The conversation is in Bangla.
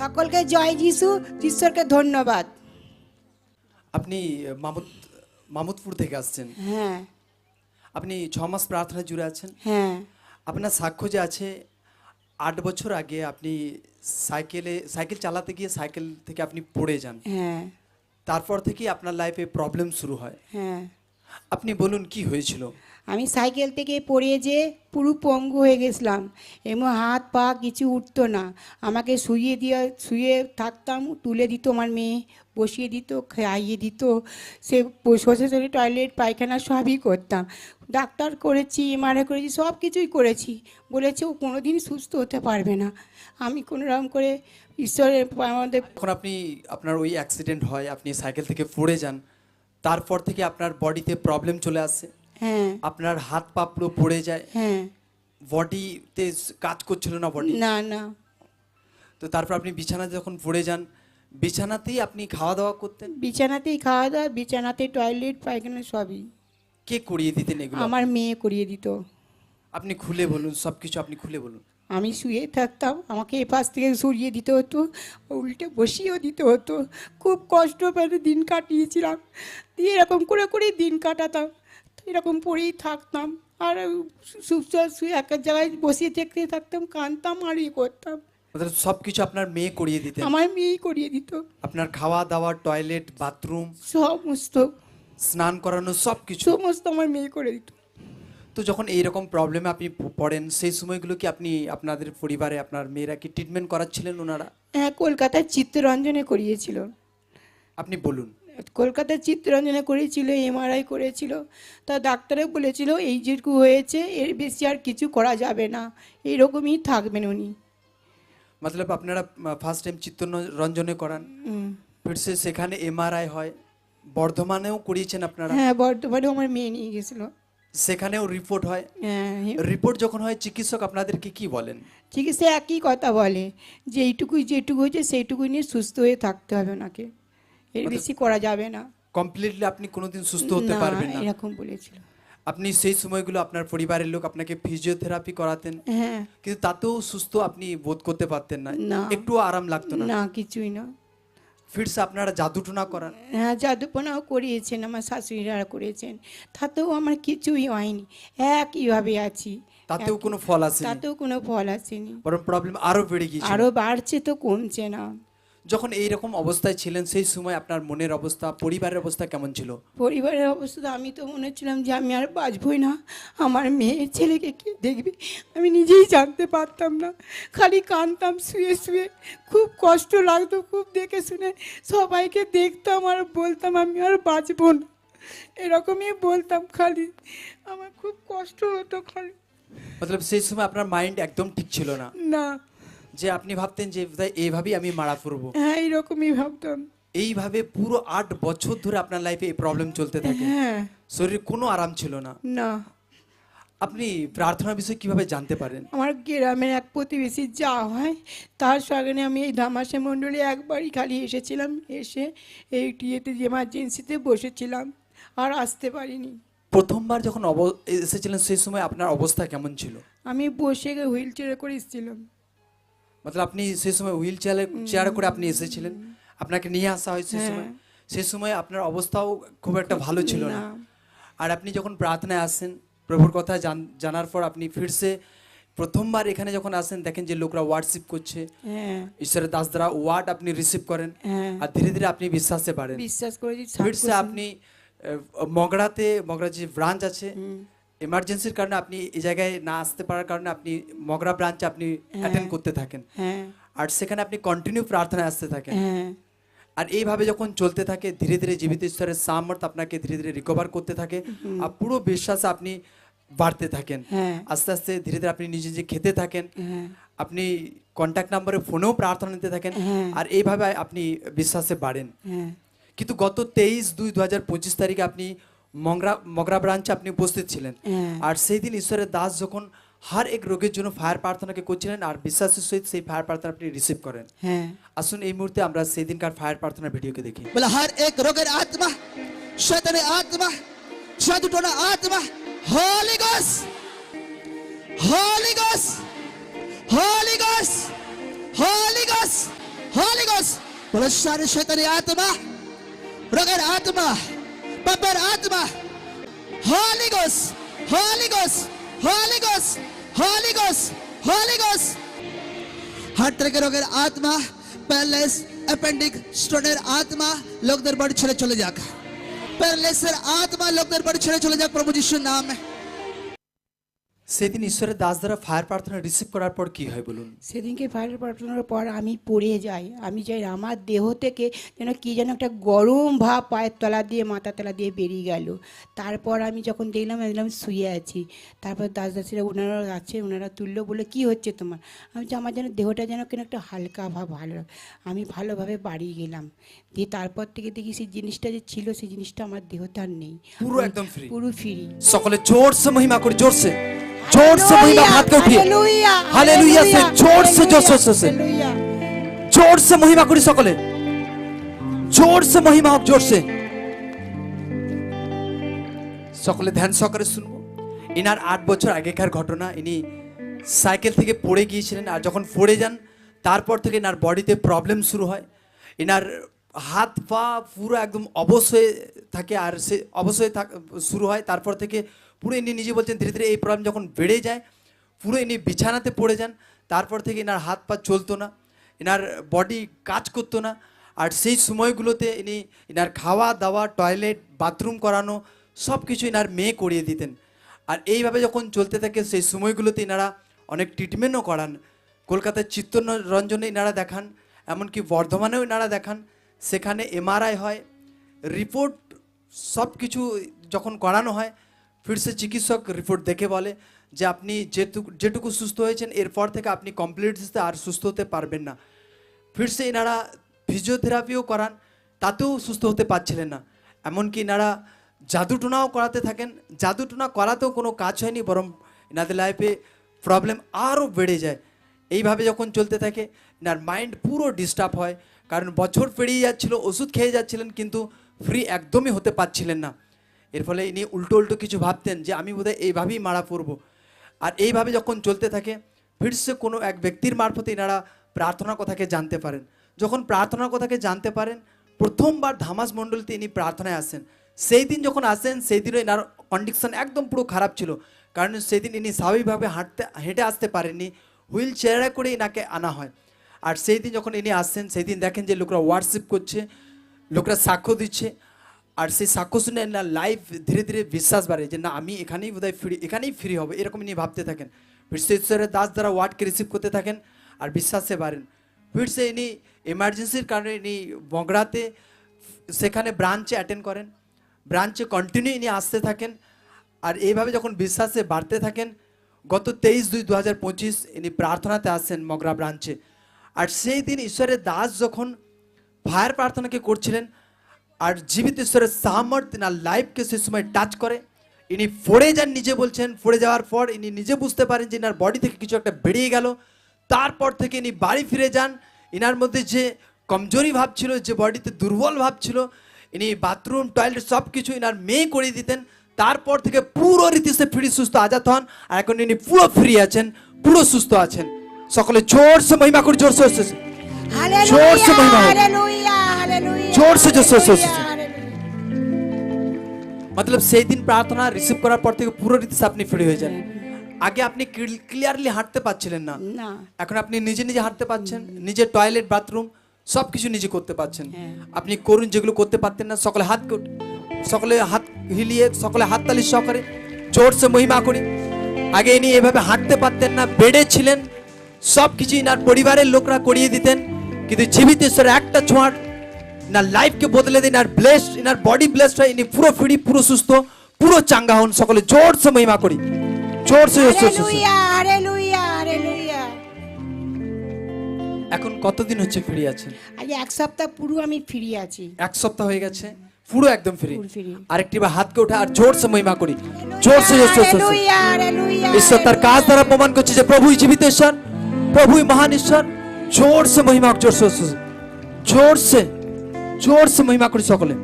সকলকে জয় যিশু ঈশ্বরকে ধন্যবাদ। আপনি মামুদ মামুদপুর থেকে আসছেন। হ্যাঁ। আপনি ছ মাস প্রার্থনা জুড়ে আছেন। হ্যাঁ। আপনার সাক্ষ্য যে আছে আট বছর আগে আপনি সাইকেলে সাইকেল চালাতে গিয়ে সাইকেল থেকে আপনি পড়ে যান। হ্যাঁ। তারপর থেকেই আপনার লাইফে প্রবলেম শুরু হয়। হ্যাঁ। আপনি বলুন কি হয়েছিল? আমি সাইকেল থেকে পড়ে যে পুরো পঙ্গু হয়ে গেছিলাম। এমন হাত পা কিছু উঠতো না। আমাকে শুয়ে দিয়ে শুয়ে থাকতাম, তুলে দিত আমার মেয়ে, বসিয়ে দিত, খাইয়ে দিত। সে শোষে শোষে টয়লেট পায়খানা সবই করতাম। ডাক্তার করেছি এমআরআই করেছি সব কিছুই করেছি। বলেছে, ও কোনো দিন সুস্থ হতে পারবে না। আমি কোনো রকম করে ঈশ্বরের আমাদের যখন আপনি, আপনার ওই অ্যাক্সিডেন্ট হয়, আপনি সাইকেল থেকে পড়ে যান। তারপর থেকে আপনার বডিতে প্রবলেম চলে আসে। হ্যাঁ। আপনার হাত পা পুরো পড়ে যায়। হ্যাঁ। বডিতে কাজ করছিল না বডি না না। তো তারপর আপনি বিছানাতে যখন পড়ে যান বিছানাতেই আপনি খাওয়া দাওয়া করতেন? বিছানাতেই খাওয়া দাওয়া বিছানাতে টয়লেট পায়খানা সবই। কে করিয়ে দিতেন এগুলো? আমার মেয়ে করিয়ে দিত। আপনি খুলে বলুন সব কিছু আপনি খুলে বলুন। আমি শুয়ে থাকতাম আমাকে এপাশ থেকে সরিয়ে দিতে হতো উল্টে বসিয়েও দিতে হতো। খুব কষ্ট পেয়ে দিন কাটিয়েছিলাম। দিয়ে এরকম করে করেই দিন কাটাতাম। এরকম পরেই থাকতাম। আর সুস্থ শুয়ে এক এক জায়গায় বসিয়ে থাকতে থাকতাম কাঁদতাম আর ইয়ে করতাম। সব কিছু আপনার মেয়ে করিয়ে দিত আমার মেয়েই করিয়ে দিত। আপনার খাওয়া দাওয়া টয়লেট বাথরুম? সমস্ত। স্নান করানো সব কিছু সমস্ত আমার মেয়ে করে দিত। তো যখন এইরকম প্রবলেমে আপনি পড়েন সেই সময়গুলো কি আপনি আপনাদের পরিবারে আপনার মেয়েরা কি ট্রিটমেন্ট করাচ্ছিলেন ওনারা? হ্যাঁ কলকাতায় চিত্তরঞ্জনে করিয়েছিল। আপনি বলুন। কলকাতায় চিত্তরঞ্জনে করেছিল এমআরআই করেছিল। তা ডাক্তারে বলেছিল এই যেটুকু হয়েছে এর বেশি আর কিছু করা যাবে না। এইরকমই থাকবেন উনি। মতলব আপনারা ফার্স্ট টাইম চিত্তরঞ্জনে করান। ফিরসে সেখানে এমআরআই হয়। বর্ধমানেও করিয়েছেন আপনারা? হ্যাঁ বর্তমানে আমার মেয়ে নিয়ে গেছিল। সেখানেও রিপোর্ট হয়? হ্যাঁ রিপোর্ট যখন হয় চিকিৎসক আপনাদেরকে কি বলেন? চিকিৎসা একই কথা বলে যে এইটুকুই যেটুকু হয়েছে সেইটুকুই নিয়ে সুস্থ হয়ে থাকতে হবে ওনাকে। এর বেশি করা যাবে না। কমপ্লিটলি আপনি কোনোদিন সুস্থ হতে পারবেন না। এরকম বলেছিল। আপনি সেই সময়গুলো আপনার পরিবারের লোক আপনাকে ফিজিওথেরাপি করাতেন। হ্যাঁ। কিন্তু তাতেও সুস্থ আপনি বোধ করতে পারতেন না। একটু আরাম লাগতো না। না কিছুই না। ফিরসে আপনারা জাদুটনা করান। হ্যাঁ জাদুপনাও করিয়েছেন আমার শাশুড়িরা করেছেন। তাতেও আমার কিছুই হয়নি। একইভাবে আছি। তাতেও কোনো ফল আসেনি। তাতেও কোনো ফল আসেনি। বরং প্রবলেম আরও বেড়ে গিয়েছিল। আরও বাড়ছে তো কমছে না। যখন এই রকম অবস্থায় ছিলেন সেই সময় আপনার মনের অবস্থা পরিবারের অবস্থা কেমন ছিল? পরিবারের অবস্থা আমি তো মনে হচ্ছিলাম যে আমি আর বাঁচবই না। আমার মেয়ে ছেলেকে কে দেখবে? আমি নিজেই জানতে পারতাম না। খালি কাঁদতাম শুয়ে শুয়ে। খুব কষ্ট লাগতো খুব দেখে শুনে। সবাইকে দেখতাম আর বলতাম আমি আর বাঁচব না। এরকমই বলতাম খালি। আমার খুব কষ্ট হতো খালি। মতলব সেই সময় আপনার মাইন্ড একদম ঠিক ছিল না? না। যে আপনি ভাবতেন যে এইভাবেই আমি মারা পড়ব। হ্যাঁ এইরকমই ভাবতাম। এইভাবে পুরো আট বছর ধরে আপনার লাইফে এই প্রবলেম চলতে থাকে। হ্যাঁ। শরীরে কোনো আরাম ছিল না। না। আপনি প্রার্থনা বিষয়ে কীভাবে জানতে পারেন? আমার গ্রামের এক প্রতিবেশী যা হয় তার সঙ্গে আমি এই ধামাসে মণ্ডলে একবারই খালি এসেছিলাম। এসে এই ইয়েতে এমার্জেন্সিতে বসেছিলাম আর আসতে পারিনি। প্রথমবার যখন অব- এসেছিলেন সেই সময় আপনার অবস্থা কেমন ছিল? আমি বসে হুইল চেয়ারে করে এসেছিলাম। মতলব আপনি সেই সময় হুইল চেয়ারে চেয়ারে করে আপনি এসেছিলেন। আপনাকে নিয়ে আসা হয় সেই সময়। সেই সময় আপনার অবস্থাও খুব একটা ভালো ছিল না। আর আপনি যখন প্রার্থনায় আসেন প্রভুর কথা জানার পর আপনি ফিরসে প্রথমবার এখানে যখন আসেন দেখেন যে লোকরা ওয়ার্ডশিপ করছে। হ্যাঁ। ঈশ্বরের দাস দ্বারা ওয়ার্ড আপনি রিসিভ করেন। হ্যাঁ। আর ধীরে ধীরে আপনি বিশ্বাসে পারেন বিশ্বাস করেছি ফিরসে আপনি আহ, মগরাতে মগরা যে ব্রাঞ্চ আছে এমার্জেন্সির কারণে আপনি এই জায়গায় না আসতে পারার কারণে আপনি মগরা ব্রাঞ্চে আপনি অ্যাটেন্ড করতে থাকেন। হ্যাঁ। আর সেখানে আপনি কন্টিনিউ প্রার্থনায় আসতে থাকেন। হ্যাঁ। আর এইভাবে যখন চলতে থাকে ধীরে ধীরে জীবিত ঈশ্বরের সামর্থ্য আপনাকে ধীরে ধীরে রিকভার করতে থাকে আর পুরো বিশ্বাসে আপনি বাড়তে থাকেন। হ্যাঁ। আস্তে আস্তে ধীরে ধীরে আপনি নিজে নিজে খেতে থাকেন। আপনি কন্ট্যাক্ট নাম্বারে ফোনেও প্রার্থনা নিতে থাকেন। আর এইভাবে আপনি বিশ্বাসে বাড়েন। কিন্তু গত তেইশ দুই দু হাজার পঁচিশ তারিখে আপনি মগরা মগরা ব্রাঞ্চে আপনি উপস্থিত ছিলেন। হ্যাঁ। আর সেই দিন ঈশ্বরের দাস যখন হার এক রোগের জন্য ফায়ার প্রার্থনাকে করছিলেন আর বিশ্বাসের সহিত সেই ফায়ার প্রার্থনা আপনি রিসিভ করেন। হ্যাঁ। আসুন এই মুহূর্তে আমরা সেই দিনকার ফায়ার প্রার্থনার ভিডিওকে দেখি। বলে হর এক রোগের আত্মা শয়তানের আত্মা জাদুটোনা আত্মা হলি গস হলি গস হলি গস হলি গস বলো সারে শয়তানি আত্মা রোগের আত্মা পাপের আত্মা হলি গোস হলি গোস হলি গোস হলি গোস হলি গোস হার্ট থেকে রোগের আত্মা প্যারালাইস অ্যাপেন্ডিক স্টোনের আত্মা লোকদের বাড়ি ছেড়ে চলে যাক প্যারালাইসের আত্মা লোকদের বাড়ি ছেড়ে চলে যাক প্রভু যিশুর নামে সেদিন ঈশ্বরের দাস দ্বারা ফায়ার প্রার্থনা রিসিভ করার পর কি হয় বলুন? সেদিনকে ফায়ার পাঠানোর পর আমি পড়ে যাই। আমি যাই আমার দেহ থেকে যেন কী যেন একটা গরম ভাব পায়ের তলা দিয়ে মাথা তলা দিয়ে বেরিয়ে গেল। তারপর আমি যখন দেখলাম আমি দেখলাম শুয়ে আছি। তারপর দাস দাসিরা ওনারা আছে ওনারা তুললো বলে কি হচ্ছে তোমার? আমি যে আমার যেন দেহটা যেন কেন একটা হালকা ভাব ভালো আমি ভালোভাবে বাড়ি গেলাম। দিয়ে তারপর থেকে দেখি সেই জিনিসটা যে ছিল সেই জিনিসটা আমার আর নেই। পুরো একদম free। পুরো ফ্রি সকলে জোরসে মহিমা করে জোরসে। জোরসে মহিমা হাত কে উঠিয়ে হালেলুয়া হালেলুয়া সে জোরসে জোরসে জোরসে হালেলুয়া জোরসে মহিমা করি সকলে জোরসে মহিমা হোক জোরসে সকলে ধ্যান সহকারে শুনব ইনার আট বছর আগেকার ঘটনা ইনি সাইকেল থেকে পড়ে গিয়েছিলেন আর যখন পড়ে যান তারপর থেকে ইনার বডিতে প্রবলেম শুরু হয় ইনার হাত পা পুরো একদম অবশ হয়ে থাকে আর সে অবশ হয়ে শুরু হয় তারপর থেকে পুরো ইনি নিজে বলছেন ধীরে ধীরে এই প্রবলেম যখন বেড়ে যায়, পুরো ইনি বিছানাতে পড়ে যান, তারপর থেকে এনার হাত পা চলতো না এনার বডি কাজ করতো না, আর সেই সময়গুলোতে ইনি এনার খাওয়া দাওয়া টয়লেট বাথরুম করানো সব কিছু এনার মেয়ে করিয়ে দিতেন। আর এইভাবে যখন চলতে থাকে, সেই সময়গুলোতে এনারা অনেক ট্রিটমেন্টও করান। কলকাতার চিত্তরঞ্জনে এনারা দেখান, এমনকি বর্ধমানেও এনারা দেখান, সেখানে এমআরআই হয় রিপোর্ট সব কিছু যখন করানো হয় ফিরসে চিকিৎসক রিপোর্ট দেখে বলে যে আপনি যেটুকু যেটুকু সুস্থ হয়েছেন এরপর থেকে আপনি কমপ্লিট আর সুস্থ হতে পারবেন না ফিরসে এনারা ফিজিওথেরাপিও করান তাতেও সুস্থ হতে পারছিলেন না এমনকি এনারা জাদুটোনাও করাতে থাকেন জাদুটোনা করাতেও কোনো কাজ হয়নি বরং এনাদের লাইফে প্রবলেম আরও বেড়ে যায় এইভাবে যখন চলতে থাকে এনার মাইন্ড পুরো ডিস্টার্ব হয় কারণ বছর পেরিয়ে যাচ্ছিল ওষুধ খেয়ে যাচ্ছিলেন কিন্তু ফ্রি একদমই হতে পারছিলেন না এর ফলে ইনি উল্টো উল্টো কিছু ভাবতেন যে আমি বোধহয় এইভাবেই মারা পড়ব। আর এইভাবে যখন চলতে থাকে ফিরসে কোনো এক ব্যক্তির মারফতে এনারা প্রার্থনার কথাকে জানতে পারেন। যখন প্রার্থনার কথাকে জানতে পারেন, প্রথমবার ধামাস মণ্ডলতে ইনি প্রার্থনায় আসেন। সেই দিন যখন আসেন, সেই দিনও এনার কন্ডিশন একদম পুরো খারাপ ছিল। কারণ সেদিন ইনি স্বাভাবিকভাবে হাঁটতে, হেঁটে আসতে পারেননি। হুইল চেয়ারে করে ইনাকে আনা হয়। আর সেই দিন যখন ইনি আসছেন সেই দিন দেখেন যে লোকরা হোয়াটসঅ্যাপ করছে, লোকরা সাক্ষ্য দিচ্ছে। আর সেই সাক্ষ্য শুনে না লাইফ ধীরে ধীরে বিশ্বাস বাড়ে যে না, আমি এখানেই বোধহয় ফ্রি এখানেই ফ্রি হবে এরকম ইনি ভাবতে থাকেন। বিশ্বেশ্বরের দাস দ্বারা ওয়ার্ডকে রিসিভ করতে থাকেন আর বিশ্বাসে বাড়েন। ফিরসে ইনি এমার্জেন্সির কারণে ইনি বগড়াতে সেখানে ব্রাঞ্চে অ্যাটেন্ড করেন ব্রাঞ্চে কন্টিনিউ ইনি আসতে থাকেন আর এইভাবে যখন বিশ্বাসে বাড়তে থাকেন, গত তেইশ দুই দু হাজার পঁচিশ ইনি প্রার্থনাতে আসেন মগরা ব্রাঞ্চে আর সেই দিন ঈশ্বরের দাস যখন ফায়ার প্রার্থনাকে করছিলেন আর জীবিত ঈশ্বরের সামর্থ্য না লাইফকে সে সময় টাচ করে। ইনি ফড়ে যান নিজে বলছেন ফড়ে যাওয়ার পর ইনি নিজে বুঝতে পারেন যে ইনার বডি থেকে কিছু একটা বেরিয়ে গেল। তারপর থেকে ইনি বাড়ি ফিরে যান। ইনার মধ্যে যে কমজোরি ভাব ছিল যে বডিতে দুর্বল ভাব ছিল ইনি বাথরুম টয়লেট সব কিছু ইনার মেয়ে করে দিতেন। তারপর থেকে পুরো রীতি সে ফ্রি সুস্থ আজাদ হন আর এখন ইনি পুরো ফ্রি আছেন পুরো সুস্থ আছেন। সকলে জোরসে মহিমা করে জোরসে জোরসে হোক। জোরসে জোরসে জোরসে মতলব সেই দিন প্রার্থনা রিসিভ করার পর থেকে পুরো রীতি আপনি ফ্রি হয়ে যান। আগে আপনি ক্লিয়ারলি হাঁটতে পারছিলেন না। এখন আপনি নিজে নিজে হাঁটতে পারছেন নিজে টয়লেট বাথরুম সব কিছু নিজে করতে পারছেন। আপনি করুন যেগুলো করতে পারতেন না সকলে হাত সকলে হাত হিলিয়ে সকলে হাততালি সহকারে জোরসে মহিমা করি। আগে ইনি এভাবে হাঁটতে পারতেন না বেডে ছিলেন সব কিছু ইনার পরিবারের লোকরা করিয়ে দিতেন কিন্তু জীবিত ঈশ্বরের একটা ছোঁয়ার লাইফকে বদলে দিন আর ব্লেস ইনার বডি ব্লেসড হয় ইনি পুরো ফ্রি পুরো সুস্থ পুরো চাঙ্গা হন সকলে জোরসে মহিমা করি জোরসে জোরসে জোরসে এখন কতদিন হচ্ছে ফ্রি আছেন আজ এক সপ্তাহ পুরো আমি ফ্রি আছি এক সপ্তাহ হয়ে গেছে পুরো একদম ফ্রি। আরেকটি বার হাতকে ওঠা আর জোরসে মহিমা করি জোরসে জোরসে হালেলুয়া, হালেলুয়া, ঈশ্বর তার কাজ দ্বারা প্রমাণ করছে যে প্রভুই জীবিত ঈশ্বর প্রভুই মহান ঈশ্বর জোরসে মহিমা হোক, জোরসে জোরসে জোরসে জোরসে মহিমা করি সকলে।